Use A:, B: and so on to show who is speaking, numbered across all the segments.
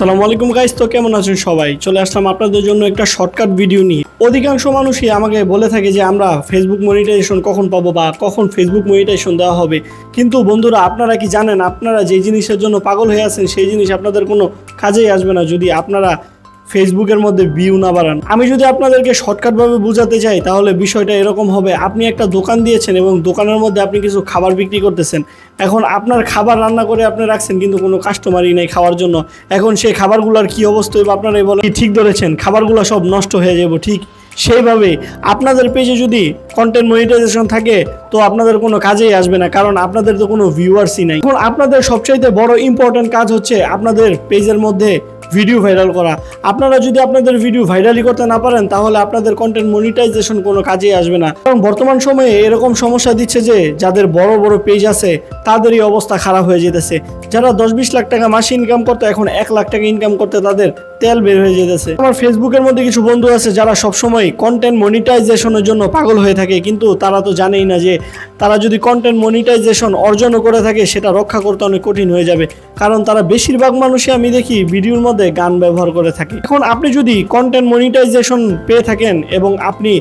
A: সালামু আলাইকুম গাইস তো কেমন আছেন সবাই? চলে আসলাম আপনাদের জন্য একটা শর্টকাট ভিডিও নিয়ে। অধিকাংশ মানুষই আমাকে বলে থাকে যে, আমরা ফেসবুক মনিটাইজেশন কখন পাবো বা কখন ফেসবুক মনিটাইজেশন দেওয়া হবে? কিন্তু বন্ধুরা, আপনারা কি জানেন? আপনারা যে জিনিসের জন্য পাগল হয়ে আছেন, সেই জিনিস আপনাদের কোনো কাজেই আসবে না। যদি আপনারা ফেসবুকের মধ্যে ভিউ না বাড়ান। আমি যদি আপনাদেরকে শর্টকাটভাবে বোঝাতে চাই, তাহলে বিষয়টা এরকম হবে। আপনি একটা দোকান দিয়েছেন এবং দোকানের মধ্যে আপনি কিছু খাবার বিক্রি করতেছেন। এখন আপনার খাবার রান্না করে আপনি রাখছেন, কিন্তু কোনো কাস্টমারই নেই খাওয়ার জন্য। এখন সেই খাবারগুলোর কি অবস্থা হইব আপনারাই বলেন। ঠিক ধরেছেন? খাবারগুলো সব নষ্ট হয়ে যাব, ঠিক? সেইভাবে আপনাদের পেজে যদি কন্টেন্ট মনিটাইজেশন থাকে, তো আপনাদের কোনো কাজেই আসবে না, কারণ আপনাদের তো কোনো ভিউয়ার্সই নাই। এখন আপনাদের সবচাইতে বড় ইম্পর্টেন্ট কাজ হচ্ছে আপনাদের পেজের মধ্যে ভিডিও ভাইরাল করা। আপনারা যদি আপনাদের ভিডিও ভাইরালই করতে না পারেন, তাহলে আপনাদের কন্টেন্ট মনিটাইজেশন কোনো কাজেই আসবে না। কারণ বর্তমান সময়ে এরকম সমস্যা দিচ্ছে যে, যাদের বড় বড় পেজ আছে, তাদেরই অবস্থা খারাপ হয়ে যেতেছে। যারা দশ বিশ লাখ টাকা মাসে ইনকাম করতে, এখন এক লাখ টাকা ইনকাম করতে তাদের তেল বের হয়ে যেতেছে। আমার ফেসবুকের মধ্যে কিছু বন্ধু আছে যারা সবসময় কন্টেন্ট মনিটাইজেশনের জন্য পাগল হয়ে থাকে, কিন্তু তারা তো জানেই না যে তারা যদি কন্টেন্ট মনিটাইজেশন অর্জনও করে থাকে, সেটা রক্ষা করতে অনেক কঠিন হয়ে যাবে। কারণ তারা বেশিরভাগ মানুষই আমি দেখি ভিডিওর মধ্যে গান ব্যবহার করে থাকে। এখন আপনি যদি কন্টেন্ট মনিটাইজেশন পেয়ে থাকেন এবং আপনি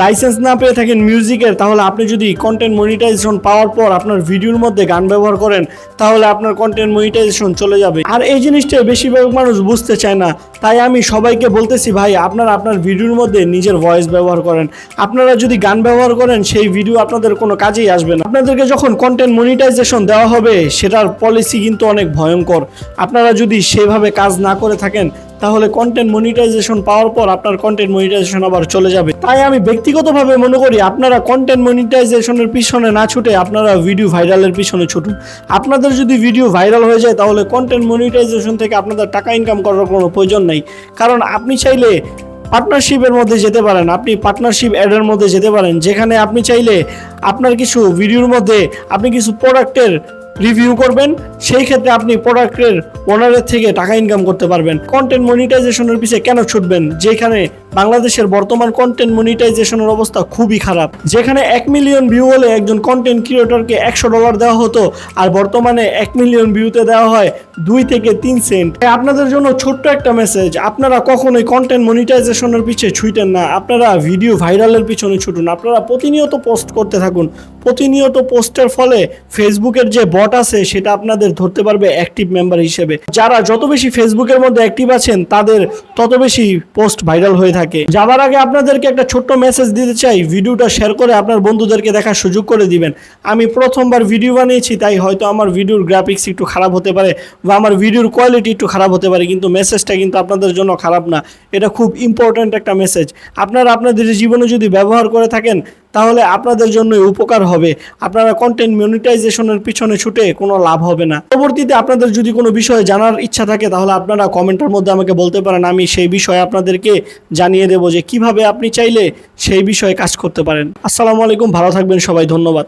A: লাইসেন্স না পেয়ে থাকেন মিউজিকের, তাহলে আপনি যদি কন্টেন্ট মনিটাইজেশন পাওয়ার পর আপনার ভিডিওর মধ্যে গান ব্যবহার করেন, তাহলে আপনার কন্টেন্ট মনিটাইজেশন চলে যাবে। আর এই জিনিসটা বেশিরভাগ মানুষ বুঝতে চায় না। তাই আমি সবাইকে বলতেছি, ভাই, আপনারা আপনার ভিডিওর মধ্যে নিজের ভয়েস ব্যবহার করেন। আপনারা যদি গান ব্যবহার করেন, সেই ভিডিও আপনাদের কোনো কাজেই আসবে না। আপনাদেরকে যখন কন্টেন্ট মনিটাইজেশন দেওয়া হবে, সেটার পলিসি কিন্তু অনেক ভয়ঙ্কর। আপনারা যদি সেভাবে কাজ না করে থাকেন তাহলে কন্টেন্ট মনিটাইজেশন পাওয়ার পর আপনার কন্টেন্ট মনিটাইজেশন আবার চলে যাবে। তাই আমি ব্যক্তিগতভাবে মনে করি আপনারা কন্টেন্ট মনিটাইজেশনের পিছনে না ছুটে আপনারা ভিডিও ভাইরালের পিছনে ছুটুন। আপনাদের যদি ভিডিও ভাইরাল হয়ে যায় তাহলে কন্টেন্ট মনিটাইজেশন থেকে আপনাদের টাকা ইনকাম করার কোনো প্রয়োজন নেই। কারণ আপনি চাইলে পার্টনারশিপের মধ্যে যেতে পারেন, আপনি পার্টনারশিপ অ্যাডের মধ্যে যেতে পারেন, যেখানে আপনি চাইলে আপনার কিছু ভিডিওর মধ্যে আপনি কিছু প্রোডাক্টের রিভিউ করবেন, সেই ক্ষেত্রে আপনি প্রোডাক্টের ওনারের থেকে টাকা ইনকাম করতে পারবেন। কন্টেন্ট মনিটাইজেশনের পিছিয়ে কেন ছুটবেন? যেখানে বাংলাদেশের বর্তমান কন্টেন্ট মনিটাইজেশনের অবস্থা খুবই খারাপ। যেখানে এক মিলিয়ন ভিউ হলে একজন কন্টেন্ট ক্রিয়েটরকে একশো ডলার দেওয়া হতো, আর বর্তমানে এক মিলিয়ন ভিউতে দেওয়া হয় দুই থেকে তিন সেন্ট আপনাদের জন্য ছোট্ট একটা মেসেজ আপনারা কখনোই কন্টেন্ট মনিটাইজেশনের পিছিয়ে ছুটেন না, আপনারা ভিডিও ভাইরালের পিছনে ছুটুন, আপনারা প্রতিনিয়ত পোস্ট করতে থাকুন। প্রতিনিয়ত পোস্টের ফলে ফেসবুকের যে বট আছে, সেটা আপনাদের ধরতে পারবে অ্যাক্টিভ মেম্বার হিসেবে। যারা যত বেশি ফেসবুকের মধ্যে অ্যাক্টিভ আছেন, তাদের তত বেশি পোস্ট ভাইরাল হয়ে থাকে। যাবার আগে আপনাদেরকে একটা ছোট্ট মেসেজ দিতে চাই। ভিডিওটা শেয়ার করে আপনার বন্ধুদেরকে দেখার সুযোগ করে দিবেন। আমি প্রথমবার ভিডিও বানিয়েছি, তাই হয়তো আমার ভিডিওর গ্রাফিক্স একটু খারাপ হতে পারে বা আমার ভিডিওর কোয়ালিটি একটু খারাপ হতে পারে, কিন্তু মেসেজটা কিন্তু আপনাদের জন্য খারাপ না। এটা খুব ইম্পর্ট্যান্ট একটা মেসেজ আপনারা আপনাদের জীবনে যদি ব্যবহার করে থাকেন তাহলে আপনাদের জন্য উপকার হবে। আপনারা কন্টেন্ট মনিটাইজেশনের পিছনে ছুটে কোনো লাভ হবে না। পরবর্তীতে আপনাদের যদি কোনো বিষয়ে জানার ইচ্ছা থাকে, তাহলে আপনারা কমেন্টের মধ্যে আমাকে বলতে পারেন। আমি সেই বিষয়ে আপনাদেরকে জানিয়ে দেবো যে কীভাবে আপনি চাইলে সেই বিষয়ে কাজ করতে পারেন। আসসালামু আলাইকুম, ভালো থাকবেন সবাই, ধন্যবাদ।